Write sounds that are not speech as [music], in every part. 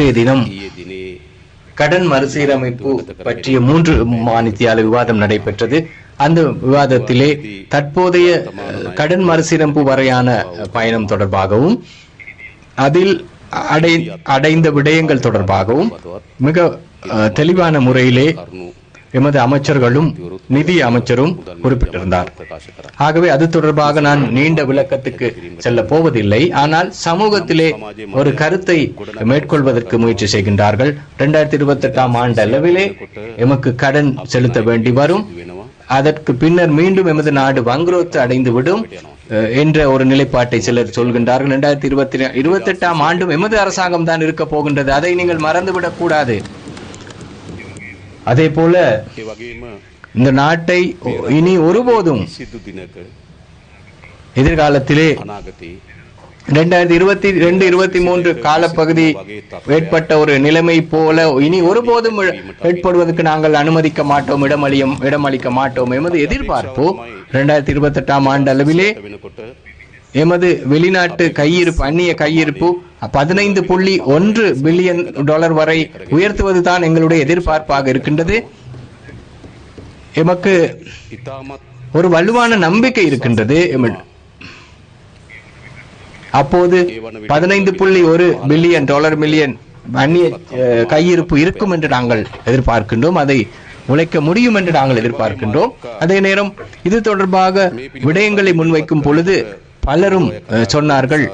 இன்றைய தினம் கடன் மறுசீரமைப்பு பற்றிய மூன்று மாநித்தியால விவாதம் நடைபெற்றது. அந்த விவாதத்திலே தற்போதைய கடன் மறுசீரமைப்பு வரையான பயணம் தொடர்பாகவும் அதில் அடை அடைந்த விடயங்கள் தொடர்பாகவும் மிக தெளிவான முறையிலே எமது அமைச்சர்களும் நிதி அமைச்சரும் குறிப்பிட்டிருந்தார். ஆகவே அது தொடர்பாக நான் நீண்ட விளக்கத்துக்கு செல்ல போவதில்லை. ஆனால் சமூகத்திலே ஒரு கருத்தை மேற்கொள்வதற்கு முயற்சி செய்கின்றார்கள். இரண்டாயிரத்தி இருபத்தி எட்டாம் ஆண்டு அளவிலே எமக்கு கடன் செலுத்த வேண்டி வரும். அதற்கு பின்னர் மீண்டும் எமது நாடு வங்குரோத்து அடைந்துவிடும் என்ற ஒரு நிலைப்பாட்டை சிலர் சொல்கின்றார்கள். இரண்டாயிரத்தி இருபத்தி இருபத்தி எட்டாம் ஆண்டும் எமது அரசாங்கம் தான் இருக்க போகின்றது. அதை நீங்கள் மறந்துவிடக் கூடாது. அதே போல இந்த நாட்டை இனி ஒருபோதும் எதிர்காலத்திலே ரெண்டாயிரத்தி இருபத்தி ரெண்டு இருபத்தி மூன்று காலப்பகுதி ஏற்பட்ட ஒரு நிலைமை போல இனி ஒருபோதும் ஏற்படுவதற்கு நாங்கள் அனுமதிக்க மாட்டோம் இடமளியம் இடமளிக்க மாட்டோம் எமது எதிர்பார்ப்பு ரெண்டாயிரத்தி இருபத்தி எட்டாம் ஆண்டு அளவிலே எமது வெளிநாட்டு கையிருப்பு அந்நிய கையிருப்பு பதினைந்து புள்ளி ஒன்று பில்லியன் டாலர் வரை உயர்த்துவது தான் எங்களுடைய எதிர்பார்ப்பாக இருக்கின்றது. எமக்கு ஒரு வலுவான நம்பிக்கை இருக்கின்றது அப்போது பதினைந்து புள்ளி ஒரு பில்லியன் டாலர் மில்லியன் அந்நிய கையிருப்பு இருக்கும் என்று நாங்கள் எதிர்பார்க்கின்றோம். அதை உழைக்க முடியும் என்று நாங்கள் எதிர்பார்க்கின்றோம். அதே நேரம் இது தொடர்பாக விடயங்களை முன்வைக்கும் பொழுது பலரும் சொன்னார்கள்.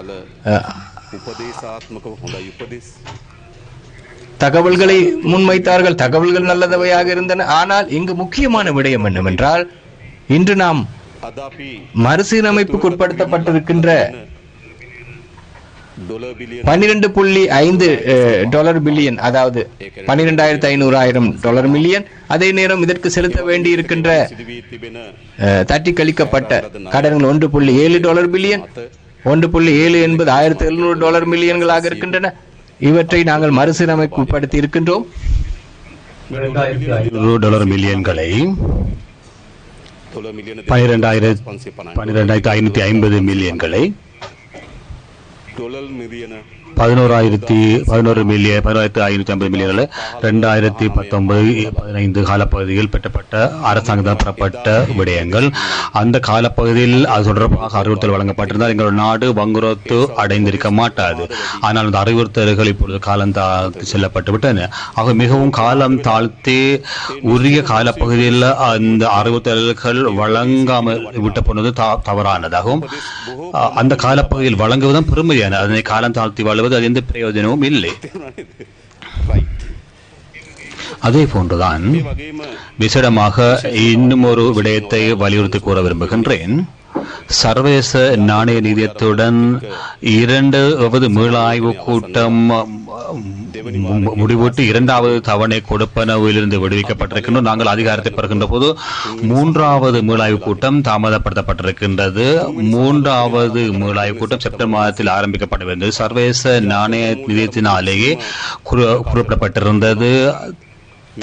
தகவல்களை முன்வைத்தார்கள். தகவல்கள் நல்லதவையாக இருந்தன. ஆனால் இங்கு முக்கியமான விடயம் என்னவென்றால் இன்று நாம் மறுசீரமைப்புக்கு உட்படுத்தப்பட்டிருக்கின்ற பன்னிரெண்டு புள்ளி ஐந்து டாலர் பில்லியன் eh, அதாவது பன்னிரெண்டாயிரத்தி ஐநூறு ஆயிரம் டாலர் மில்லியன் அதே நேரம் இதற்கு செலுத்த வேண்டி இருக்கின்ற தட்டி கழிக்கப்பட்ட கடன்கள் ஒன்று புள்ளி ஏழு டாலர் பில்லியன் ஒன்று புள்ளி ஏழு என்பது ஆயிரத்தி எழுநூறு டாலர் மில்லியன்களாக இருக்கின்றன. இவற்றை நாங்கள் மறுசீரமைப்புப்படுத்தி இருக்கின்றோம் டாலர் மில்லியன்களை பனிரெண்டாயிரத்தி பனிரெண்டாயிரத்தி ஐநூத்தி ஐம்பது மில்லியன்களை dólar mediana. பதினோராயிரத்தி பதினோரு மில்லியன் பதினோராயிரத்தி ஐநூத்தி ஐம்பது மில்லியனில் ரெண்டாயிரத்தி பத்தொன்பது பதினைந்து காலப்பகுதியில் பெற்றப்பட்ட அரசாங்கத்தால் பெறப்பட்ட விடயங்கள். அந்த காலப்பகுதியில் அது தொடர்பாக அறிவுறுத்தல் வழங்கப்பட்டிருந்தால் எங்கள் நாடு வங்குரோத்து அடைந்திருக்க மாட்டாது. ஆனால் அந்த அறிவுறுத்தல்கள் இப்பொழுது காலம் தாழ்த்து செல்லப்பட்டு விட்டன ஆக மிகவும் காலம் தாழ்த்தி உரிய காலப்பகுதியில் அந்த அறிவுறுத்தல்கள் வழங்காமல் விட்ட போனது த- தவறானதாகவும் அந்த காலப்பகுதியில் வழங்குவதும் பெருமையான அதனை காலம் தாழ்த்தி வாழ்வது அது எந்த பிரயோஜனமும் இல்லை. [laughs] அதே போன்றுதான் விசேடமாக இன்னும் ஒரு விடயத்தை வலியுறுத்தி கூற விரும்புகின்றேன். சர்வதேச நாணய நிதியத்துடன் இரண்டாவது மீளாய்வு கூட்டம் முடிவுட்டு இரண்டாவது தவணை கொடுப்பனவிலிருந்து விடுவிக்கப்பட்டிருக்கின்றோம் நாங்கள் அதிகாரத்தை பெறுகின்ற போது மூன்றாவது மீளாய்வு கூட்டம் தாமதப்படுத்தப்பட்டிருக்கின்றது. மூன்றாவது மீளாய்வு கூட்டம் செப்டம்பர் மாதத்தில் ஆரம்பிக்கப்பட வேண்டும். சர்வதேச நாணய நிதியத்தினாலேயே குறிப்பிடப்பட்டிருந்தது.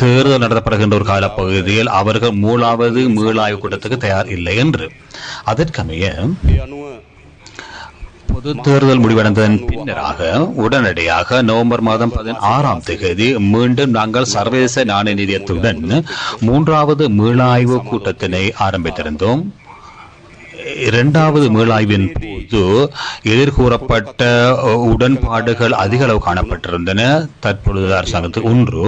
தேர்தல் நடத்தப்படுகின்ற ஒரு காலப்பகுதியில் அவர்கள் மூலாவது மீளாய்வு கூட்டத்துக்கு தயார் இல்லை என்று. அதற்கமைய பொது தேர்தல் முடிவடைந்ததன் பின்னராக உடனடியாக நவம்பர் மாதம் பதினாறாம் தேதி மீண்டும் நாங்கள் சர்வதேச நாணய நிதியத்துடன் மூன்றாவது மீளாய்வு கூட்டத்தினை ஆரம்பித்திருந்தோம். இரண்டாவது மீளாய்வின் போது எதிர்கூறப்பட்ட உடன்பாடுகள் அதிக அளவு காணப்பட்டிருந்தன. தற்பொழுது அரசாங்கத்துக்கு ஒன்று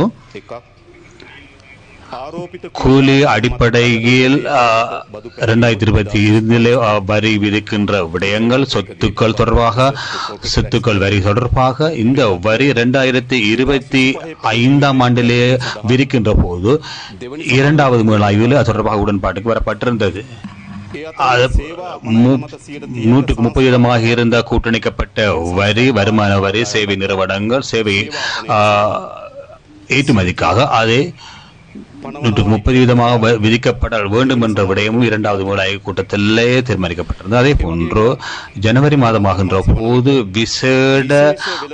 கூலி அடிப்படையில் இரண்டாயிரத்தி இருபத்தி ஐந்தில் வரி விதிக்கின்ற விடயங்கள் சொத்துக்கள் தொடர்பாக சொத்துக்கள் வரி தொடர்பாக இந்த வரி இரண்டாயிரத்தி இருபத்தி ஐந்தாம் ஆண்டிலே விதிக்கின்ற போது இரண்டாவது மேலாய்வில் தொடர்பாக உடன்பாட்டுக்கு வரப்பட்டிருந்தது. நூற்றுக்கு முப்பது விதமாக இருந்த கூட்டணிக்கப்பட்ட வரி வருமான வரி சேவை நிறுவனங்கள் சேவை ஏற்றுமதிக்காக அதை நூற்று முப்பது வீதமாக விதிக்கப்படல் வேண்டும் என்ற விடயமும் இரண்டாவது மேலாய்வு கூட்டத்திலேயே தீர்மானிக்கப்பட்டிருந்தது. அதே போன்று ஜனவரி மாதமாகின்ற போது விசேட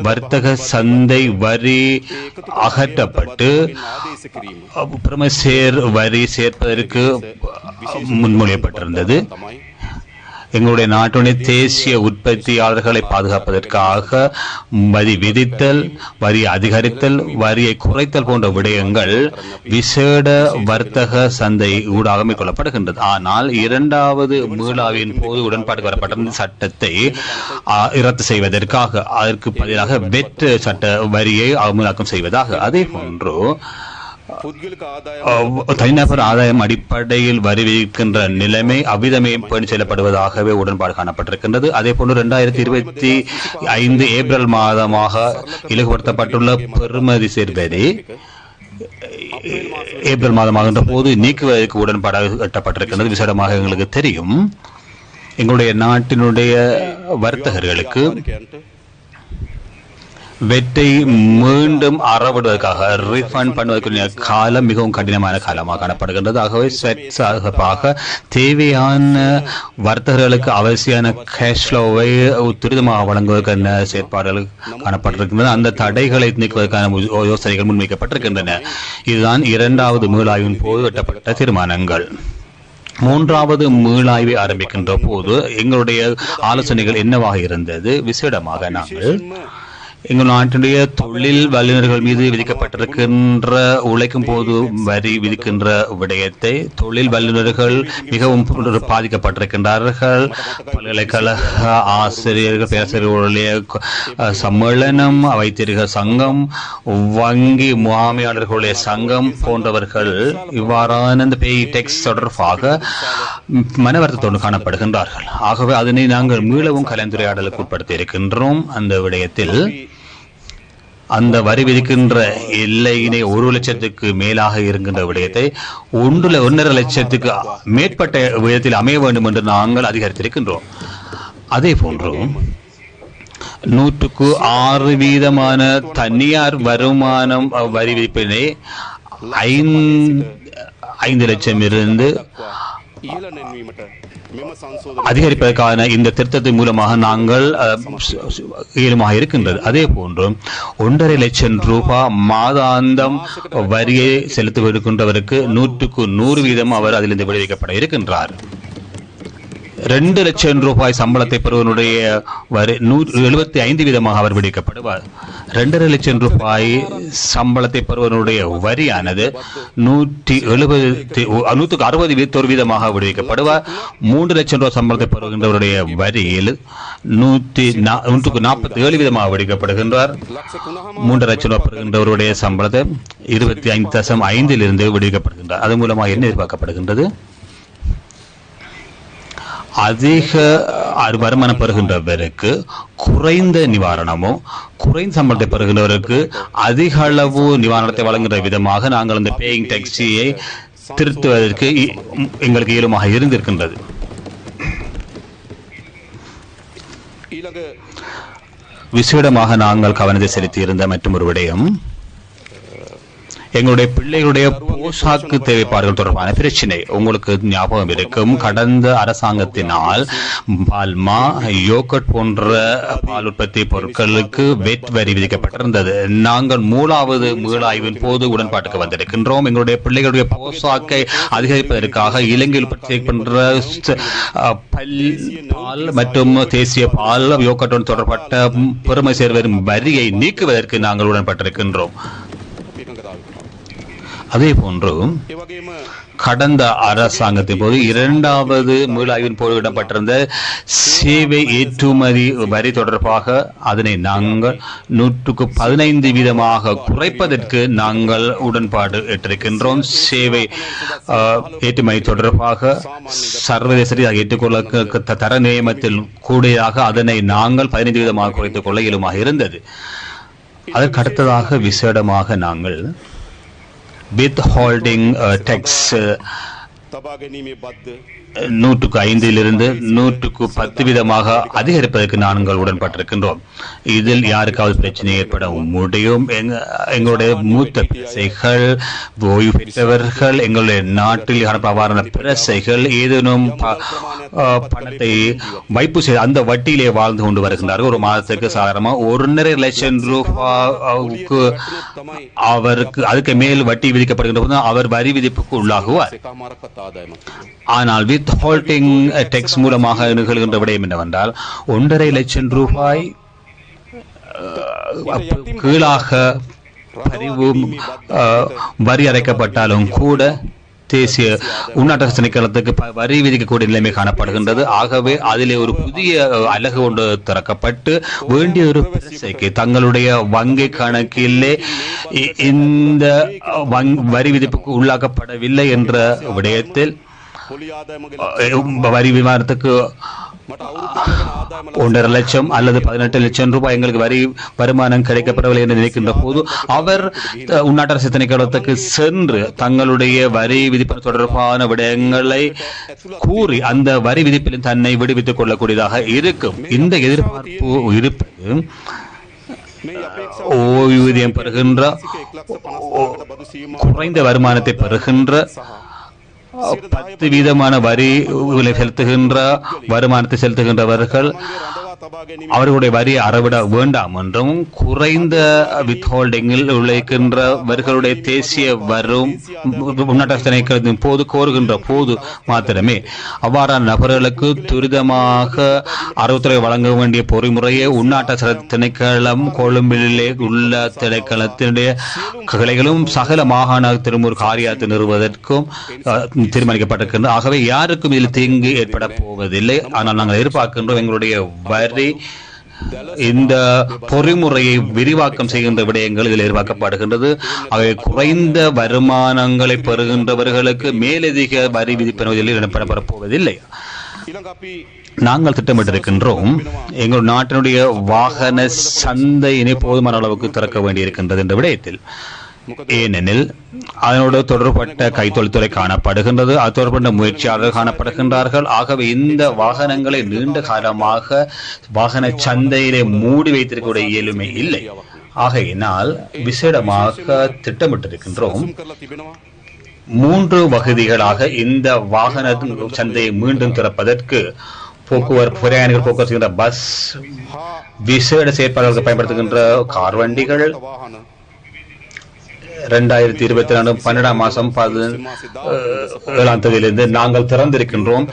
வர்த்தக சந்தை வரி அகற்றப்பட்டு பிரமசேர் வரி சேர்ப்பதற்கு முன்மொழியப்பட்டிருந்தது. எங்களுடைய நாட்டுடைய தேசிய உற்பத்தியாளர்களை பாதுகாப்பதற்காக வரி விதித்தல் வரி அதிகரித்தல் வரியை குறைத்தல் போன்ற விடயங்கள் விசேட வர்த்தக சந்தை ஊடாக மேற்கொள்ளப்படுகின்றது. ஆனால் இரண்டாவது மீளாவின் போது உடன்பாடு வரப்பட்ட சட்டத்தை இரத்து செய்வதற்காக அதற்கு பதிலாக வெற்று சட்ட வரியை அமலாக்கம் செய்வதாக. அதே போன்று தனிநபர் ஆதாயம் அடிப்படையில் வரி விதிக்கின்ற நிலைமை அவ்விதமே பணி செயல்படுவதாகவே உடன்பாடு காணப்பட்டிருக்கின்றது. அதே போன்று இரண்டாயிரத்தி இருபத்தி ஐந்து ஏப்ரல் மாதமாக இலகுபடுத்தப்பட்டுள்ள பெருமதி சேர்வதை ஏப்ரல் மாதமாகின்ற போது நீக்குவதற்கு உடன்பாடாக கட்டப்பட்டிருக்கின்றது விசேடமாக எங்களுக்கு தெரியும். எங்களுடைய நாட்டினுடைய வர்த்தகர்களுக்கு வெட்டை மீண்டும் அறவிடுவதற்காக ரீஃபண்ட் பண்ணுவதற்குரிய காலம் மிகவும் கடினமான காலமாக காணப்படுகின்றது. ஆகவே ஸ்வெட் தேவையான வர்த்தகர்களுக்கு அவசியமான கேஷ் ஃப்ளோவை துரிதமாக வழங்குவதற்கான செயற்பாடுகள் காணப்பட்டிருக்கின்றன. அந்த தடைகளை நீக்குவதற்கான யோசனைகள் முன்வைக்கப்பட்டிருக்கின்றன. இதுதான் இரண்டாவது மீளாய்வின் போது எட்டப்பட்ட தீர்மானங்கள். மூன்றாவது மீளாய்வை ஆரம்பிக்கின்ற போது எங்களுடைய ஆலோசனைகள் என்னவாக இருந்தது? விசேடமாக நாங்கள் எங்கள் நாட்டினுடைய தொழில் வல்லுநர்கள் மீது விதிக்கப்பட்டிருக்கின்ற உழைக்கும் போது வரி விதிக்கின்ற விடயத்தை தொழில் வல்லுநர்கள் மிகவும் பாதிக்கப்பட்டிருக்கின்றார்கள். பல்கலைக்கழக ஆசிரியர்கள் பேராசிரியர்களுடைய சம்மேளனம் வைத்தியர்கள் சங்கம் வங்கி முகாமையாளர்களுடைய சங்கம் போன்றவர்கள் இவ்வாறான இந்த பேய் டெக்ஸ் தொடர்பாக மனவர்த்தத்தோடு காணப்படுகின்றார்கள். ஆகவே அதனை நாங்கள் மீளவும் கலந்துரையாடலுக்கு உட்படுத்தி இருக்கின்றோம் அந்த விடயத்தில் அந்த வரி விதிக்கின்ற எல்லையினை ஒரு லட்சத்துக்கு மேலாக இருக்கின்ற விடயத்தை ஒன்றுல ஒன்றரை லட்சத்துக்கு மேற்பட்ட விதத்தில் அமைய வேண்டும் என்று நாங்கள் அதிகரித்திருக்கின்றோம். அதே போன்று நூற்றுக்கு ஆறு வீதமான தனியார் வருமானம் வரி விதிப்பினை ஐந்து ஐந்து லட்சம் இருந்து அதிகரிப்பதற்கான இந்த திருத்தத்தின் மூலமாக நாங்கள் இயலுமாக இருக்கின்றது. அதே போன்று ஒன்றரை லட்சம் ரூபாய் மாதாந்தம் வரியை செலுத்துவதற்கின்றவருக்கு நூற்றுக்கு நூறு வீதம் அவர் அதிலிருந்து விடுவிக்கப்பட இருக்கின்றார். ரெண்டு லட்சம் ரூபாய் சம்பளத்தை பெறுவனுடைய வரி நூறு எழுபத்தி ஐந்து வீதமாக அவர் விடுக்கப்படுவார் ரெண்டரை லட்சம் ரூபாய் சம்பளத்தை பெறுவனுடைய வரியானது நூற்றி எழுபத்தி நூற்றுக்கு அறுபது வீத்தொரு வீதமாக விடுவிக்கப்படுவார் மூன்று லட்சம் ரூபாய் சம்பளத்தை பெறுகின்றவருடைய வரியில் நூற்றி நூற்றுக்கு நாற்பத்தி ஏழு வீதமாக விடுவிக்கப்படுகின்றார் மூன்று லட்சம் ரூபாய் பெறுகின்றவருடைய சம்பளத்தை இருபத்தி ஐந்து தசம் ஐந்திலிருந்து விடுவிக்கப்படுகின்றார். அது மூலமாக என்ன எதிர்பார்க்கப்படுகின்றது? அதிக வருமானம் பெறுகின்றவருக்கு குறைந்த நிவாரணமும் குறைந்த சம்பளத்தை பெறுகின்றவருக்கு அதிக அளவு நிவாரணத்தை வழங்குகிற விதமாக நாங்கள் இந்த பேயிங் டாக்ஸியை திருத்துவதற்கு எங்களுக்கு இயலுமாக இருந்திருக்கின்றது. விசேடமாக நாங்கள் கவனத்தை செலுத்தியிருந்த மற்றும் ஒரு விடயம் எங்களுடைய பிள்ளைகளுடைய போஷாக்கு தேவைப்பாடுகள் தொடர்பான பிரச்சனை உங்களுக்கு ஞாபகம் இருக்கும். கடந்த அரசாங்கத்தினால் பால்மா யோகட் போன்ற பால் உற்பத்தி பொருட்களுக்கு வெட் வரி விதிக்கப்பட்டிருந்தது. நாங்கள் மூலாவது மீளாய்வின் போது உடன்பாட்டுக்கு வந்திருக்கின்றோம். எங்களுடைய பிள்ளைகளுடைய போஷாக்கை அதிகரிப்பதற்காக இலங்கையில் உற்பத்தி பண்ற பால் மற்றும் தேசிய பால் யோகட்டுடன் தொடர்பட்ட பெருமை சேர்வரும் வரியை நீக்குவதற்கு நாங்கள் உடன்பட்டிருக்கின்றோம். அதே போன்று கடந்த அரசாங்கத்தின் போது இரண்டாவது மீளாய்வின் போது இடப்பட்டிருந்த சேவை ஏற்றுமதி வரி தொடர்பாக அதனை நாங்கள் நூற்றுக்கு பதினைந்து வீதமாக குறைப்பதற்கு நாங்கள் உடன்பாடு எட்டிருக்கின்றோம் சேவை ஏற்றுமதி தொடர்பாக சர்வதேச ரீதியாக ஏற்றுக்கொள்ள தர நியமத்தில் கூடையாக அதனை நாங்கள் பதினைந்து வீதமாக குறைத்துக் கொள்ள இயலுமாக இருந்தது. அதற்கு அடுத்ததாக விசேடமாக நாங்கள் வித் ஹோல்டிங் நூற்றுக்கு ஐந்திலிருந்து நூற்றுக்கு பத்து விதமாக அதிகரிப்பதற்கு நாங்கள் உடன்பட்டிருக்கின்றோம். இதில் யாருக்காவது பிரச்சனை ஏற்பட முடியும்? எங்களுடைய மூத்த பிரசைகள் ஓய்வு பெற்றவர்கள் எங்களுடைய நாட்டில் அனுப்பவாறான பிரசைகள் ஏதேனும் பணத்தை வைப்பு செய்து அந்த வட்டியிலே வாழ்ந்து கொண்டு வருகின்றார்கள். ஒரு மாதத்துக்கு சாதாரணமாக ஒன்றரை லட்சம் ரூபாய்க்கு அவருக்கு அதுக்கு மேல் வட்டி விதிக்கப்படுகின்ற அவர் வரி விதிப்புக்கு உள்ளாகுவார். ஆனால் வித் ஹோல்டிங் டெக்ஸ் மூலமாக நிகழ்கின்ற விடயம் என்னவென்றால் ஒன்றரை லட்சம் ரூபாய் கீழாக பதிவும் வரி அரைக்கப்பட்டாலும் கூட தேசிய உள்நாட்டு திணைக்களத்துக்கு வரி விதிக்கக்கூடிய நிலைமை காணப்படுகின்றது. ஆகவே அதிலே ஒரு புதிய அலகு ஒன்று திறக்கப்பட்டு வேண்டிய ஒரு பிரசைக்கு தங்களுடைய வங்கி கணக்கிலே இந்த வரி விதிப்புக்கு உள்ளாக்கப்படவில்லை என்ற விடயத்தில் வரி விமானத்துக்கு ஒன்றரை லட்சம் அல்லது பதினெட்டு லட்சம் ரூபாய் எங்களுக்கு வரி வருமானம் கிடைக்கப்படவில்லை என்று நினைக்கின்ற போது அவர் உள்நாட்டு அரசு திணைக்களத்துக்கு சென்று தங்களுடைய வரி விதிப்பு தொடர்பான விடயங்களை கூறி அந்த வரி விதிப்பிலும் தன்னை விடுவித்துக் கொள்ளக்கூடியதாக இருக்கும் இந்த எதிர்பார்ப்பு இருப்பது ஓய்வூதியம் பெறுகின்ற குறைந்த வருமானத்தை பெறுகின்ற பத்து வீதமான வரி செலுத்துகின்ற வருமானத்தை செலுத்துகின்றவர்கள் அவர்களுடைய வரி அறவிட வேண்டாம் என்றும் குறைந்த வித்ஹோல்டிங்கில் உழைக்கின்றவர்களுடைய தேசிய வரும் முன்னேற்றத்தினை போது கோருகின்ற போது மாத்திரமே அவ்வாறான நபர்களுக்கு துரிதமாக அறவுத்துறை வழங்க வேண்டிய பொறிமுறையை உள்நாட்ட திணைக்களம் கொழும்பிலே உள்ள திணைக்களத்தினுடைய கிளைகளும் சகல மாகாண திருமூர் காரியாத்தை நிறுவதற்கும் தீர்மானிக்கப்பட்டிருக்கின்றன. ஆகவே யாருக்கும் இதில் தீங்கு ஏற்பட போவதில்லை. ஆனால் நாங்கள் எதிர்பார்க்கின்றோம் எங்களுடைய வரி எனவே இந்த பொறிமுறையை விரிவாக்கம் செய்கின்ற விடயங்கள் இதில் எதிர்பார்க்கப்படுகின்றது. அவை குறைந்த வருமானங்களை பெறுகின்றவர்களுக்கு மேலதிக வரி விதிப்பதில் இடம்பெறப்போவதில்லை நாங்கள் திட்டமிட்டிருக்கின்றோம். எங்கள் நாட்டினுடைய வாகன சந்தையினை போதுமான அளவுக்கு திறக்க வேண்டியிருக்கின்றது என்ற விடயத்தில். ஏனெனில் அதனோடு தொடர்பட்ட கைத்தொழில்துறை காணப்படுகின்றது. அது தொடர்பட்ட முயற்சியாளர்கள் காணப்படுகின்றார்கள். ஆகவே இந்த வாகனங்களை நீண்ட காலமாக வாகன சந்தையிலே மூடி வைத்திருக்கக்கூடிய இயலுமை இல்லை. ஆகையினால் விசேடமாக திட்டமிட்டிருக்கின்றோம். மூன்று வகுதிகளாக இந்த வாகன சந்தையை மீண்டும் திறப்பதற்கு போக்குவரத்து பிரயாணிகள் போக்குவரத்து பஸ் விசேட செயற்பாடுகளுக்கு பயன்படுத்துகின்ற கார் வண்டிகள் ரெண்டாயிரத்தி இருபத்தி நாலு பன்னெண்டாம் மாசம் பது ஏழாம் தேதியிலிருந்து நாங்கள் திறந்திருக்கின்றோம்.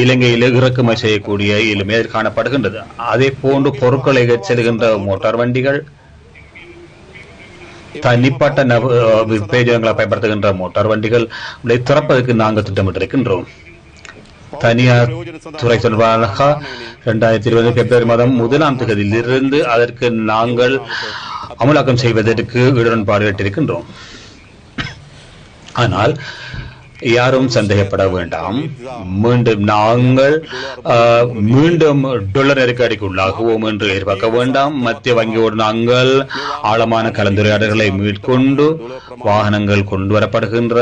இலங்கையில் இறக்குமதி செய்யக்கூடிய இயலுமை காணப்படுகின்றது. அதே போன்று பொருட்களை செல்கின்ற மோட்டார் வண்டிகள் தனிப்பட்ட நப அஹ், பயன்படுத்துகின்ற மோட்டார் வண்டிகள் திறப்பதற்கு நாங்கள் திட்டமிட்டிருக்கின்றோம். தனியார் துறை தொடர்பாக இரண்டாயிரத்தி இருபது பிப்ரவரி மாதம் முதலாம் தேதியிலிருந்து அதற்கு நாங்கள் அமலாக்கம் செய்வதற்கு உடன்பாடு ஆனால் யாரும் சந்தேகப்பட வேண்டாம். மீண்டும் நாங்கள் மீண்டும் டொலர் நெருக்கடிக்கு உள்ளாகுவோம் என்று எதிர்பார்க்க வேண்டாம். மத்திய வங்கியோடு நாங்கள் ஆழமான கலந்துரையாடல்களை மேற்கொண்டு வாகனங்கள் கொண்டு வரப்படுகின்ற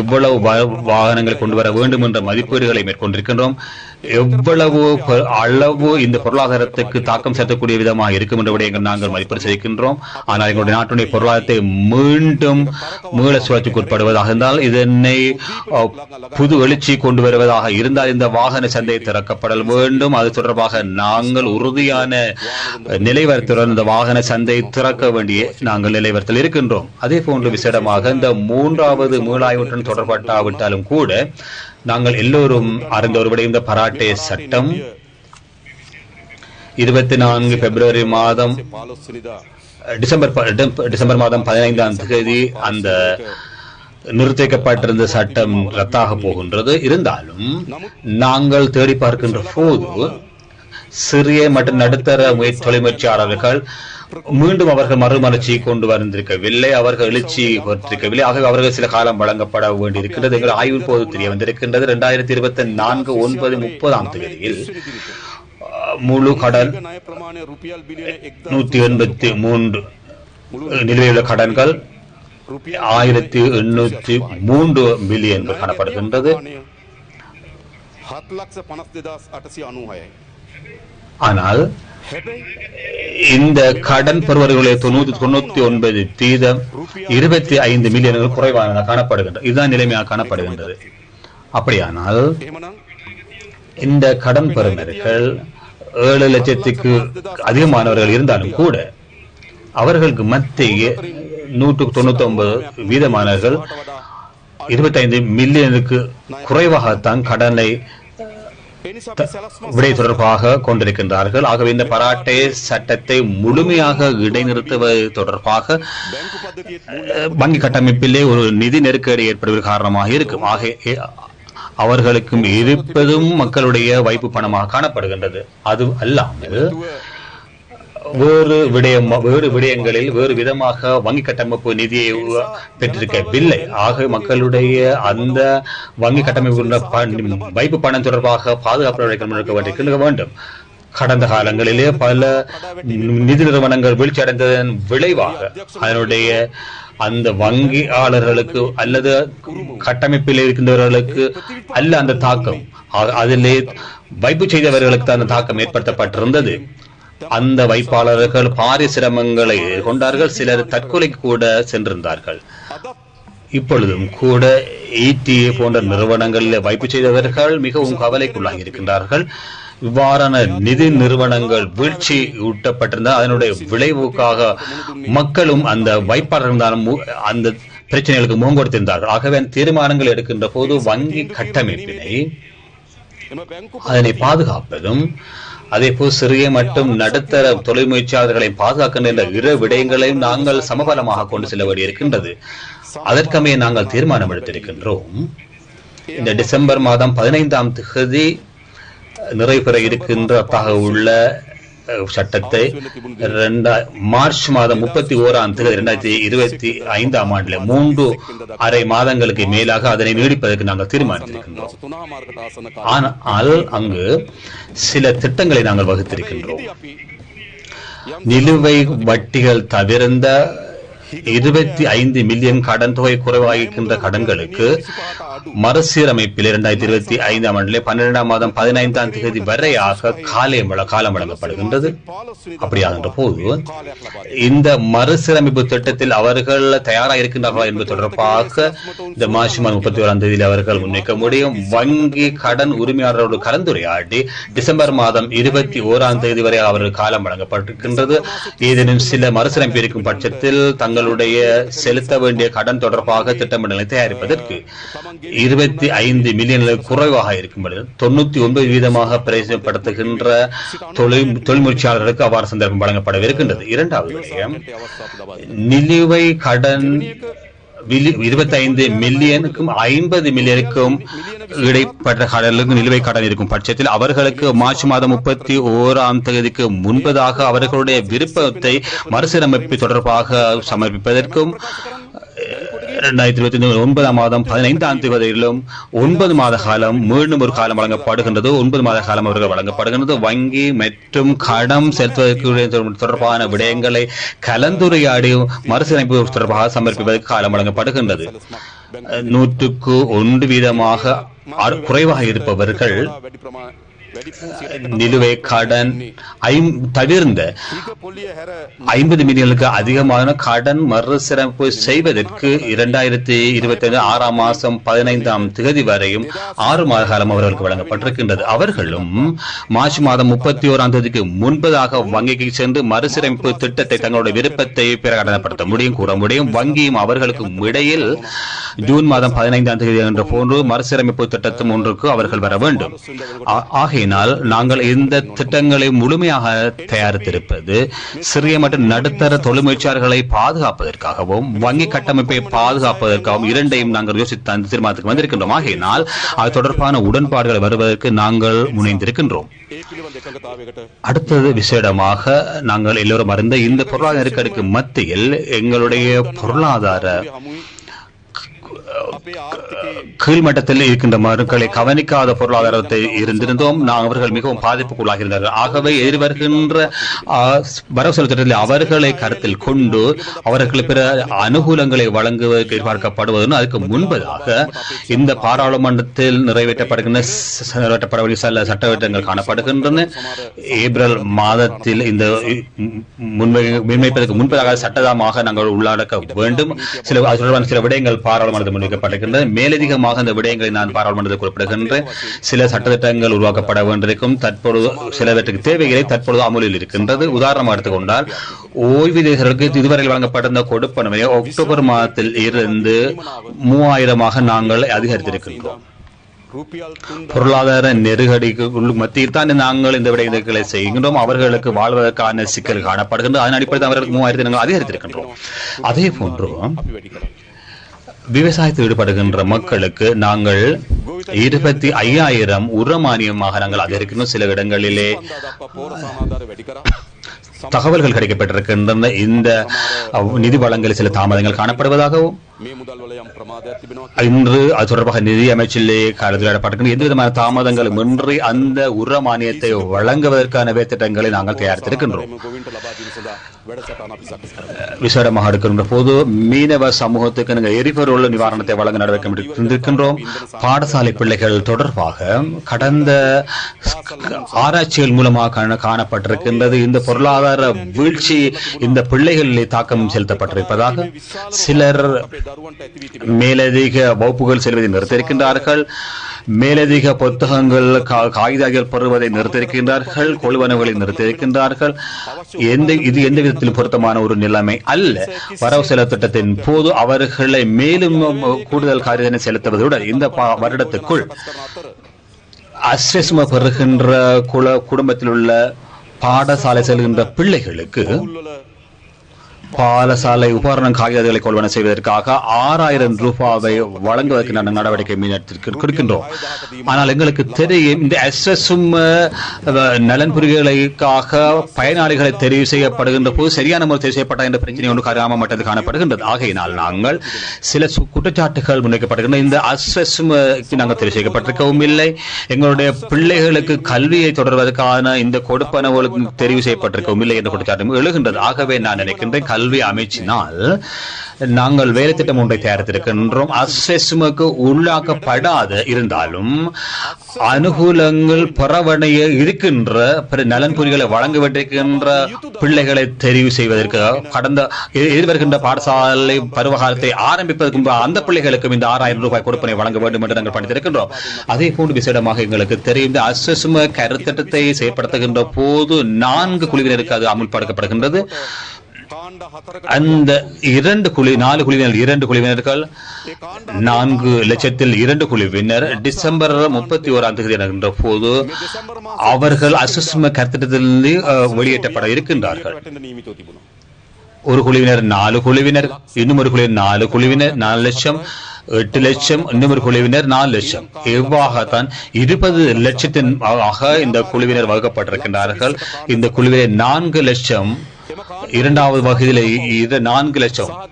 எவ்வளவு வாகனங்கள் கொண்டு வர வேண்டும் என்ற மதிப்பீடுகளை மேற்கொண்டிருக்கின்றோம். எவ்வளவு அளவு இந்த பொருளாதாரத்துக்கு தாக்கம் செலுத்தக்கூடிய விதமாக இருக்கும் என்ற விடயங்கள் நாங்கள் மதிப்பீடு செய்கின்றோம் ஆனால் எங்களுடைய நாட்டுடைய பொருளாதாரத்தை மீண்டும் மீள சுழற்சிக்கு உட்படுவதாக இருந்தால் இதனை புது எழுச்சி கொண்டு வருவதாக இருந்தால் இந்த வாகன சந்தை திறக்கப்படல் வேண்டும். அது தொடர்பாக நாங்கள் உறுதியான நிலைவரத்துடன் இந்த வாகன சந்தை திறக்க வேண்டிய நாங்கள் நிலைவரத்தில் இருக்கின்றோம். அதே போன்று விசேடமாக இந்த மூன்றாவது மீளாய்வுடன் தொடர்பட்டாவிட்டாலும் கூட நாங்கள் எல்லோரும் அறிந்த ஒருவடைந்த பராட்டே சட்டம். இருபத்தி நான்கு பிப்ரவரி மாதம் டிசம்பர் டிசம்பர் மாதம் பதினைந்தாம் தேதி அந்த நிறுத்திக்கப்பட்டிருந்த சட்டம் ரத்தாக போகின்றது. இருந்தாலும் நாங்கள் தேடி பார்க்கின்ற போது சிறிய மற்றும் நடுத்தர முயற்சி தொழில் மீண்டும் அவர்கள் மறுமலர்ச்சி கொண்டு வந்திருக்கவில்லை. அவர்கள் எழுச்சி பெற்றிருக்கவில்லை ஆகவே அவர்கள் சில காலம் வழங்கப்பட வேண்டியிருக்கின்றது. எங்கள் ஆய்வின் போது தெரிய வந்திருக்கின்றது. இரண்டாயிரத்தி இருபத்தி நான்கு ஒன்பது முப்பதாம் தேதியில் முழு கடல் நூத்தி எண்பத்தி மூன்று நிலுவையுள்ள கடன்கள் ஆயிரத்தி எண்ணூத்தி மூன்று பில்லியன் காணப்படுகின்றது. ஆனால் இந்த கடன் பெறுவர்களுடைய தொண்ணூத்தி தொண்ணூத்தி ஒன்பது தீதம் இருபத்தி ஐந்து மில்லியன்கள் குறைவானதாக காணப்படுகின்றது இதுதான் நிலைமையாக காணப்படுகின்றது. அப்படியானால் இந்த கடன் பெறுநர்கள் ஏழு லட்சத்துக்கு அதிகமானவர்கள் இருந்தாலும் கூட அவர்களுக்கு மத்திய நூற்றுக்கு தொண்ணூத்தி ஒன்பது வீதமானவர்கள் இருபத்தைந்து மில்லியனுக்கு குறைவாகத்தான் கடனை விடை தொடர்பாக கொண்டிருக்கின்றார்கள். ஆகவே இந்த பராட்டை சட்டத்தை முழுமையாக இடைநிறுத்துவது தொடர்பாக வங்கி கட்டமைப்பிலே ஒரு நிதி நெருக்கடி ஏற்படுவது காரணமாக இருக்கும். ஆக அவர்களுக்கும் இருப்பதும் மக்களுடைய வைப்பு பணமாக காணப்படுகின்றது. அது அல்லாமல் வேறு விடயம் வேறு விடயங்களில் வேறு விதமாக வங்கி கட்டமைப்பு நிதியை பெற்றிருக்கவில்லை. ஆக மக்களுடைய அந்த வங்கி கட்டமைப்பு வைப்பு பணம் தொடர்பாக பாதுகாப்பு நடவடிக்கை எடுக்க வேண்டும். கடந்த காலங்களிலே பல நிதி நிறுவனங்கள் வீழ்ச்சி அடைந்ததன் விளைவாக அதனுடைய அந்த வங்கியாளர்களுக்கு அல்லது கட்டமைப்பில் இருக்கின்றவர்களுக்கு அல்ல அந்த தாக்கம். அதிலே வைப்பு செய்தவர்களுக்கு அந்த தாக்கம் ஏற்படுத்தப்பட்டிருந்தது. அந்த வைப்பாளர்கள் பாரி சிரமங்களை கொண்டார்கள். சிலர் தற்கொலை கூட சென்றிருந்தார்கள். இப்பொழுதும் கூட ஈடிஏ போன்ற நிறுவனங்களில் வைப்பு செய்தவர்கள் மிகவும் கவலைக்குள்ளாகி இருக்கின்றார்கள். இவ்வாறான நிதி நிறுவனங்கள் வீழ்ச்சி ஊட்டப்பட்டிருந்தால் அதனுடைய விளைவுக்காக மக்களும் அந்த வைப்பாளர்கள் அந்த பிரச்சனைகளுக்கு முகம் கொடுத்திருந்தார்கள் ஆகவே தீர்மானங்கள் எடுக்கின்ற போது வங்கி கட்டமைப்பினை அதனை பாதுகாப்பதும் அதே போல் சிறிய மற்றும் நடுத்தர தொழில் முயற்சியாளர்களை பாதுகாக்கின்ற இரு விடயங்களையும் நாங்கள் சமபலமாக கொண்டு செல்ல வேண்டியிருக்கின்றது. அதற்கமே நாங்கள் தீர்மானம் எடுத்திருக்கின்றோம். இந்த டிசம்பர் மாதம் பதினைந்தாம் தேதி பெற இருக்கின்றதாக உள்ள சட்டத்தை மார்ச் மாதம் முப்பத்தி ஓராம் தேதி இரண்டாயிரத்தி இருபத்தி ஐந்தாம் ஆண்டுல மூன்று அரை மாதங்களுக்கு மேலாக அதனை நீடிப்பதற்கு நாங்கள் தீர்மானித்திருக்கின்றோம். ஆனால் அங்கு சில திட்டங்களை நாங்கள் வகுத்திருக்கின்றோம். நிலுவை வட்டிகள் தவிர்ந்த இருபத்தி ஐந்து மில்லியன் கடன் தொகை குறைவாகின்ற கடன்களுக்கு மறுசீரமைப்பில் இரண்டாயிரத்தி இருபத்தி ஐந்தாம் ஆண்டிலே பன்னிரெண்டாம் மாதம் பதினைந்தாம் தேதி வரையாக காலம் காலம் வழங்கப்படுகின்றது. அப்படியாகின்ற போது இந்த மறுசீரமைப்பு திட்டத்தில் அவர்கள் தயாராக இருக்கின்றார்களா என்பது தொடர்பாக இந்த மார்ச் மாதம் முப்பத்தி ஓராம் தேதியில் அவர்கள் முன்வைக்க முடியும். வங்கி கடன் உரிமையாளரோடு கலந்துரையாடி டிசம்பர் மாதம் இருபத்தி ஓராம் தேதி வரை அவர்கள் காலம் வழங்கப்பட்டிருக்கின்றது. ஏதேனும் சில மறுசீரமைப்பு இருக்கும் பட்சத்தில் தங்கள் தங்களுடைய செலுத்த வேண்டிய கடன் தொடர்பாக திட்டமிடலை தயாரிப்பதற்கு இருபத்தி ஐந்து மில்லியன் குறைவாக இருக்கும் பொழுது தொண்ணூத்தி ஒன்பது வீதமாக பிரயோஜனப்படுத்துகின்ற தொழில் தொழில்முயற்சியாளர்களுக்கு அவ்வாறு சந்தர்ப்பம் வழங்கப்படவிருக்கின்றது. இரண்டாவது நிலுவை கடன் இருபத்தி ஐந்து மில்லியனுக்கும் ஐம்பது மில்லியனுக்கும் இடைப்பட்ட கடலுக்கு நிலுவை கடன் இருக்கும் பட்சத்தில் அவர்களுக்கு மார்ச் மாதம் முப்பத்தி ஓராம் தேதிக்கு முன்பதாக அவர்களுடைய விருப்பத்தை மறுசீரமைப்பு தொடர்பாக சமர்ப்பிப்பதற்கும் இரண்டாயிரத்தி இருபத்தி ஐந்து ஒன்பதாம் மாதம் பதினைந்தாம் தேதி ஒன்பது மாத காலம் மீண்டும் ஒரு காலம் வழங்கப்படுகின்றது. ஒன்பது மாத காலம் அவர்கள் வழங்கப்படுகின்றது. வங்கி மற்றும் கடன் செலுத்துவதற்கு தொடர்பான விடயங்களை கலந்துரையாடி மறுசீரமைப்பு தொடர்பாக சமர்ப்பிப்பதற்கு காலம் வழங்கப்படுகின்றது. நூற்றுக்கு ஒன்று வீதமாக குறைவாக இருப்பவர்கள் நிலுவை கடன் தவிர்ந்த ஐம்பது மில்லியனுக்கு அதிகமான கடன் மறுசீரமைப்பு செய்வதற்கு இரண்டாயிரத்தி இருபத்தி ஐந்து ஆறாம் மாசம் பதினைந்தாம் தேதி வரையும் ஆறு மாத காலம் அவர்களுக்கு வழங்கப்பட்டிருக்கின்றது. அவர்களும் மார்ச் மாதம் முப்பத்தி ஓராம் தேதிக்கு முன்பதாக வங்கிக்கு சென்று மறுசீரமைப்பு திட்டத்தை தங்களுடைய விருப்பத்தை பிரகடனப்படுத்த முடியும் கூற முடியும். வங்கியும் அவர்களுக்கும் இடையில் ஜூன் மாதம் பதினைந்தாம் தேதி என்ற போன்று மறுசீரமைப்பு திட்டத்தும் ஒன்றுக்கு அவர்கள் வர வேண்டும். ஆகிய ஆகையினால் நாங்கள் இந்த திட்டங்களை முழுமையாக தயாரித்திருப்பது சிறிய மற்றும் நடுத்தர தொழில்முயற்சியாளர்களை பாதுகாப்பதற்காகவும் வங்கி கட்டமைப்பை பாதுகாப்பதற்காகவும் இரண்டையும் நாங்கள் யோசித்து அந்த தீர்மானத்துக்கு வந்திருக்கின்றோம். ஆகையினால் அது தொடர்பான உடன்பாடுகள் வருவதற்கு நாங்கள் முனைந்திருக்கின்றோம். அடுத்தது விசேடமாக நாங்கள் எல்லோரும் அறிந்த இந்த பொருளாதார நெருக்கடிக்கு மத்தியில் எங்களுடைய பொருளாதார கீழ்மட்டத்தில் இருக்கின்ற மருக்களை கவனிக்காத பொருளாதாரத்தை இருந்திருந்தோம். நான் அவர்கள் மிகவும் பாதிப்புக்குள்ளாக இருந்தார்கள் ஆகவே எதிர்வருகின்ற ஆ, வரவு செலவு திட்டத்தில் அவர்களை கருத்தில் கொண்டு அவர்களுக்கு பிற அனுகூலங்களை வழங்குவதற்கு எதிர்பார்க்கப்படுவதும் அதுக்கு முன்பதாக இந்த பாராளுமன்றத்தில் நிறைவேற்றப்படுகின்ற ச- சில சட்டத்திட்டங்கள் காணப்படுகின்றன. ஏப்ரல் மாதத்தில் இந்த முன்வைப்பதற்கு முன்பதாக சட்டதமாக நாங்கள் உள்ளடக்க வேண்டும். சில தொடர்பான சில விடயங்கள் பாராளுமன்றத்தில் தெரிவிக்கப்பட்டிருக்கின்றது மேலதிகமாக இந்த விடயங்களை நான் பாராளுமன்றத்தில் குறிப்பிடுகின்றேன். சில சட்டத்திட்டங்கள் உருவாக்கப்பட வேண்டியிருக்கும். தற்பொழுது சிலவற்றுக்கு தேவைகளை தற்பொழுது அமுலில் இருக்கின்றது. உதாரணமாக எடுத்துக்கொண்டால் ஓய்வூதியர்களுக்கு இதுவரை வழங்கப்பட்டிருந்த கொடுப்பனவை அக்டோபர் மாதத்தில் இருந்து மூவாயிரமாக நாங்கள் அதிகரித்திருக்கின்றோம். பொருளாதார நெருக்கடிக்கு மத்தியில் தான் நாங்கள் இந்த விடயங்களை செய்கின்றோம். அவர்களுக்கு வாழ்வதற்கான சிக்கல் காணப்படுகின்றது. அதன் அடிப்படையில் அவர்களுக்கு மூவாயிரத்தி நாங்கள் அதிகரித்திருக்கின்றோம். அதே போன்று விவசாயத்தில் ஈடுபடுகின்ற மக்களுக்கு நாங்கள் இருபத்தி ஐயாயிரம் உர மானியமாக நாங்கள் அதிகரிக்கணும் சில இடங்களிலே. தகவல்கள் கிடைக்கப்பட்டிருக்கின்றன. இந்த நிதி வளங்களில் சில தாமதங்கள் காணப்படுவதாகவும் இன்று அது தொடர்பாக நிதி அமைச்சிலே காலத்தில் எந்த விதமான தாமதங்களும் இன்றி அந்த உரமானியத்தை வழங்குவதற்கான வேத்திட்டங்களை நாங்கள் தயாரித்திருக்கின்றோம். விசேடமாக எடுக்கின்ற போது மீனவ சமூகத்துக்கு நாங்கள் எரிபொருள் நிவாரணத்தை வழங்க நடவடிக்கை பாடசாலை பிள்ளைகள் தொடர்பாக கடந்த ஆராய்ச்சிகள் மூலமாக காணப்பட்டிருக்கின்றது இந்த பொருளாதார வீழ்ச்சி இந்த பிள்ளைகளிலே தாக்கம் செலுத்தப்பட்டிருப்பதாக சிலர் மேலதிக வகுப்புகள் செல்வதை நிறுத்தியிருக்கின்றார்கள் மேலதிக புத்தகங்கள் காகிதங்கள் பெறுவதை நிறுத்தியிருக்கின்றார்கள் கொழுவனவுகளை நிறுத்தியிருக்கின்றார்கள் எந்த இது எந்தவித சமூகத்தில் பொருத்தமான ஒரு நிலைமை அல்ல. வரவு செலவு திட்டத்தின் போது அவர்களை மேலும் கூடுதல் காரியத்தினை செலுத்துவதுடன் இந்த வருடத்துக்குள் அஸ்வசம பெறுகின்ற குல குடும்பத்தில் உள்ள பாடசாலை செல்கின்ற பிள்ளைகளுக்கு பாலசாலை உபகரணம் காகிதங்களை கொள்வன செய்வதற்காக ஆறாயிரம் ரூபாவை வழங்குவதற்கு நாங்கள் நடவடிக்கை மீனத்திற்கு கொடுக்கின்றோம். ஆனால் எங்களுக்கு தெரியும் இந்த எஸ்எஸ்எம் நலன்புரிகளுக்காக பயனாளிகளை தெரிவு செய்யப்படுகின்ற போது சரியான முறை தெரிவு செய்யப்பட்ட என்ற பிரச்சனை ஒன்று கராம மட்டத்தில் காணப்படுகின்றது. ஆகையினால் நாங்கள் சில குற்றச்சாட்டுகள் முன்வைக்கப்படுகின்ற இந்த அஸ்எஸ்எம் நாங்கள் தெரிவு செய்யப்பட்டிருக்கவும் இல்லை. எங்களுடைய பிள்ளைகளுக்கு கல்வியை தொடர்வதற்கான இந்த கொடுப்பனவுகளுக்கு தெரிவு செய்யப்பட்டிருக்கவும் இல்லை என்ற குற்றச்சாட்டும் எழுகின்றது. ஆகவே நான் நினைக்கின்றேன் கல்வி அமைச்சினால் நாங்கள் வேலை திட்டம் ஒன்றை தயாரித்திருக்கின்றோம். அசெஸ்முக்கு உள்ளாக்கப்படாத இருந்தாலும் அனுகூலங்கள் பரவணைய இருக்கின்ற பிற நலன் புரிகளை வழங்கப்பட்டிருக்கின்ற பிள்ளைகளை தெரிவு செய்வதற்கு கடந்த எதிர்வருகின்ற பாடசாலை பருவகாலத்தை ஆரம்பிப்பதற்கு அந்த பிள்ளைகளுக்கும் இந்த ஆறாயிரம் ரூபாய் கொடுப்பனை வழங்க வேண்டும் என்று நாங்கள் பணித்திருக்கின்றோம். அதே போன்று விசேடமாக எங்களுக்கு தெரிந்த அசெஸ்ம கருத்திட்டத்தை செயல்படுத்துகின்ற போது நான்கு குழுவினருக்கு அது அமுல்படுத்தப்படுகின்றது. அந்த இரண்டு குழு நாலு குழுவினர் இரண்டு குழுவினர்கள் நான்கு லட்சத்தில் இரண்டு குழுவினர். டிசம்பர் முப்பத்தி ஓராம் தேதி நடக்கின்ற போது அவர்கள் அசுஸ்ம கருத்திட்டத்திலிருந்து வெளியேற்றப்பட இருக்கின்றார்கள். ஒரு குழுவினர் நாலு குழுவினர் இன்னும் ஒரு குழுவினர் நாலு குழுவினர் நாலு லட்சம் எட்டு லட்சம் இன்னும் ஒரு குழுவினர் நாலு லட்சம். எவ்வாகத்தான் இருபது லட்சத்தின் ஆக இந்த குழுவினர் வகுக்கப்பட்டிருக்கின்றார்கள். இந்த குழுவினர் நான்கு லட்சம் இரண்டாவது வகையிலே இது நான்கு லட்சம்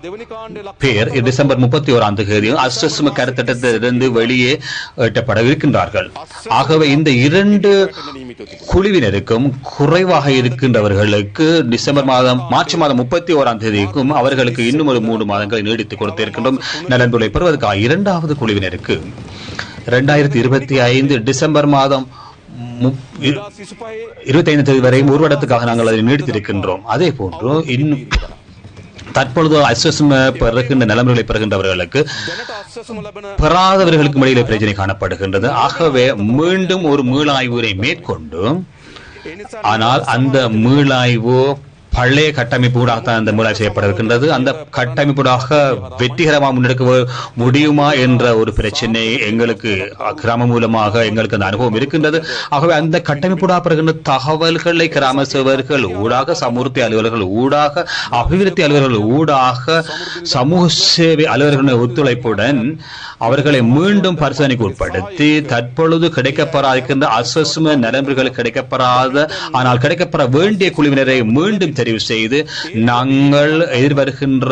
பேர். டிசம்பர் முப்பத்தி ஓராம் தேதி அஸ்டஸ்ம கருத்திட்டத்திலிருந்து வெளியே எட்டப்படவிருக்கின்றார்கள். ஆகவே இந்த இரண்டு குழுவினருக்கும் குறைவாக இருக்கின்றவர்களுக்கு டிசம்பர் மாதம் மார்ச் மாதம் முப்பத்தி ஓராம் தேதிக்கும் அவர்களுக்கு இன்னும் ஒரு மூன்று மாதங்களை நீடித்துக் கொடுத்திருக்கின்றோம். நலன்புரை பெறுவதற்காக இரண்டாவது குழுவினருக்கு. இரண்டாயிரத்தி இருபத்தி ஐந்து டிசம்பர் மாதம் இருபத்தைந்து தேதி வரை ஊர்வலத்துக்காக நாங்கள் அதை நீடித்திருக்கின்றோம். அதே போன்று இன்னும் தற்பொழுது அஸ்வசம் பெறுகின்ற நிலைமைகளை பிறகின்றவர்களுக்கு பெறாதவர்களுக்கு இடையிலே பிரச்சனை காணப்படுகின்றது. ஆகவே மீண்டும் ஒரு மீளாய்வுரை மேற்கொண்டு ஆனால் அந்த மீளாய்வு பழைய கட்டமைப்புடாக தான் அந்த மூலம் செய்யப்பட இருக்கின்றது அந்த கட்டமைப்பூடாக வெற்றிகரமாக முன்னெடுக்க முடியுமா என்ற ஒரு பிரச்சனை எங்களுக்கு கிராம மூலமாக எங்களுக்கு அந்த அனுபவம் இருக்கின்றது. ஆகவே அந்த கட்டமைப்புடாக பெறுகின்ற தகவல்களை கிராம சேவர்கள் ஊடாக சமூர்த்தி அலுவலர்கள் ஊடாக அபிவிருத்தி அலுவலர்கள் ஊடாக சமூக சேவை அலுவலர்களின் ஒத்துழைப்புடன் அவர்களை மீண்டும் பரிசோதனைக்கு உட்படுத்தி தற்பொழுது கிடைக்கப்பெறாதிருக்கின்ற அசஸ்ம நலம்புகள் கிடைக்கப்பெறாத ஆனால் கிடைக்கப்பெற வேண்டிய குழுவினரை மீண்டும் தெரிவு செய்து நாங்கள் எதிர்வருகின்ற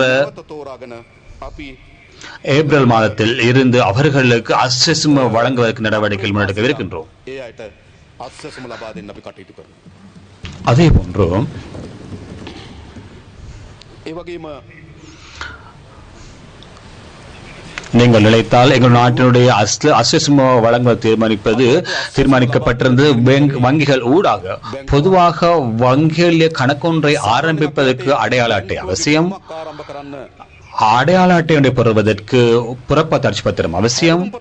ஏப்ரல் மாதத்தில் இருந்து அவர்களுக்கு அசஸ்ம வழங்குவதற்கு நடவடிக்கைகள் முன்னெடுக்க இருக்கின்றோம். அதே போன்றும் நீங்கள் நினைத்தால் எங்கள் நாட்டினுடைய அசஸ்ம வளங்கள் தீர்மானிப்பது தீர்மானிக்கப்பட்டிருந்தது வங்கிகள் ஊடாக பொதுவாக வங்கிகளில் கணக்கொன்றை ஆரம்பிப்பதற்கு அடையாள அட்டை அவசியம். அடையாள அட்டை ஒன்றை புறப்ப புறப்பத்தாட்சி பத்திரம் அவசியம்.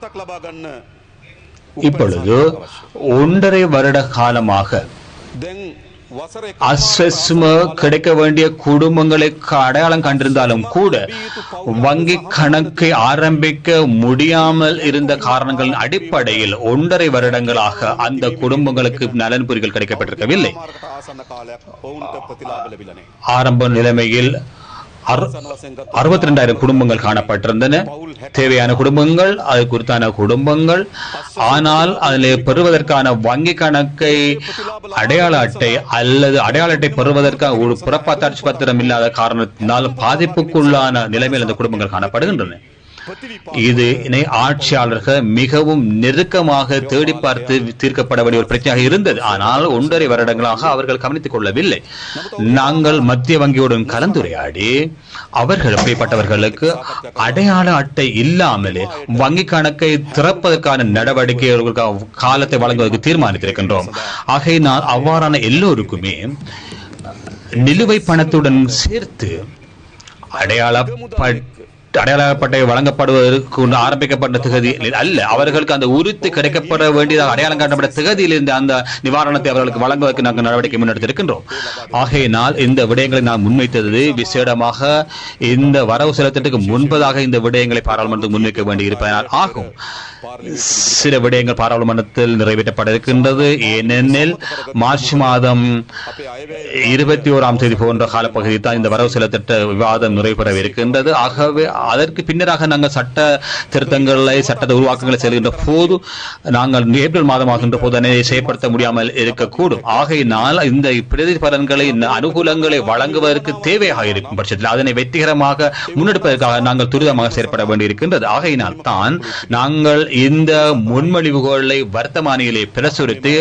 இப்பொழுது ஒன்றரை வருட காலமாக அசஸ்ம கிடைக்க வேண்டிய குடும்பங்களை அடையாளம் கண்டிருந்தாலும் கூட வங்கி கணக்கை ஆரம்பிக்க முடியாமல் இருந்த காரணங்களின் அடிப்படையில் ஒன்றரை வருடங்களாக அந்த குடும்பங்களுக்கு நலன்புரிகள் கிடைக்கப்பட்டிருக்கவில்லை. ஆரம்ப நிலைமையில் அறுபத்தி ரெண்டாயிரம் குடும்பங்கள் காணப்பட்டிருந்தன. தேவையான குடும்பங்கள் அது குறித்தான குடும்பங்கள். ஆனால் அதில் பெறுவதற்கான வங்கி கணக்கை அடையாள அட்டை அல்லது அடையாள அட்டை பெறுவதற்கான ஒரு புறப்பாத்தாட்சி பத்திரம் இல்லாத காரணத்தினால் பாதிப்புக்குள்ளான நிலைமையில் அந்த குடும்பங்கள் காணப்படுகின்றன. இது இணை ஆட்சியாளர்கள் மிகவும் நெருக்கமாக தேடி பார்த்து தீர்க்கப்பட வேண்டிய ஒரு பிரச்சனையாக இருந்தது. ஆனால் ஒன்றரை வருடங்களாக அவர்கள் கவனித்துக் கொள்ளவில்லை. நாங்கள் மத்திய வங்கியுடன் கலந்துரையாடி அவர்கள் அப்படிப்பட்டவர்களுக்கு அடையாள அட்டை இல்லாமலே வங்கி கணக்கை திறப்பதற்கான நடவடிக்கை காலத்தை வழங்குவதற்கு தீர்மானித்திருக்கின்றோம். ஆகையினால் அவ்வாறான எல்லோருக்குமே நிலுவை பணத்துடன் சேர்த்து அடையாளப்பட்ட அடையாளப்பட்டை வழங்கப்படுவதற்கு உண்டு ஆரம்பிக்கப்பட்ட தகுதி அல்ல அவர்களுக்கு அந்த உறுத்து கிடைக்கப்பட வேண்டியதாக அடையாளம் காட்டப்பட்ட தகுதியிலிருந்து அந்த நிவாரணத்தை அவர்களுக்கு வழங்குவதற்கு நாங்கள் நடவடிக்கை முன்னெடுத்திருக்கின்றோம். ஆகையினால் இந்த விடயங்களை நான் முன்வைத்தது விசேடமாக இந்த வரவு செலுத்தத்துக்கு முன்பதாக இந்த விடயங்களை பாராளுமன்றத்தில் முன்வைக்க வேண்டியிருப்பதனால் ஆகும். சில விடயங்கள் பாராளுமன்றத்தில் நிறைவேற்றப்பட இருக்கின்றது ஏனெனில் மார்ச் மாதம் இருபத்தி ஓராம் தேதி போன்ற காலப்பகுதி தான் இந்த வரவு செலுத்திட்ட விவாதம் நிறைவேற இருக்கின்றது ஆகவே அதற்கு பின்னராக நாங்கள் சட்ட திருத்தங்களை சட்டத்தை உருவாக்கங்களை செல்கின்ற போது நாங்கள் ஏப்ரல் மாதம் ஆகின்ற போது அதனை செயற்படுத்த முடியாமல் இருக்கக்கூடும். ஆகையினால் இந்த பிரதிபலன்களை இந்த அனுகூலங்களை வழங்குவதற்கு தேவையாக இருக்கும் பட்சத்தில் அதனை வெற்றிகரமாக முன்னெடுப்பதற்காக நாங்கள் துரிதமாக செயற்பட வேண்டியிருக்கின்றது. ஆகையினால் தான் நாங்கள் இந்த முன்மொழிவுகளை வர்த்தமானியிலே பிரசுரித்து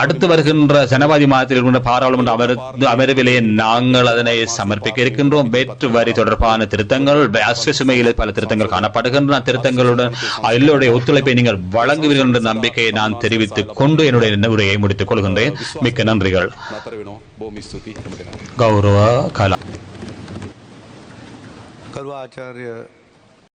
அடுத்து வருகின்ற ஜனவரி மாதத்தில் இருக்கின்ற பாராளுமன்ற அமர் அமர்விலே நாங்கள் அதனை சமர்ப்பிக்க இருக்கின்றோம். வெற்று வரி தொடர்பான திருத்தங்கள் ஆனால் பல திருத்தங்கள் காணப்படுகின்றன. திருத்தங்களுடன் எல்லோருடைய ஒத்துழைப்பை நீங்கள் வழங்குவீர்கள் என்ற நம்பிக்கையை நான் தெரிவித்துக் கொண்டு என்னுடைய உரையை முடித்துக் கொள்கின்றேன். மிக்க நன்றிகள். கௌரவ கலா கல்வாச்சாரிய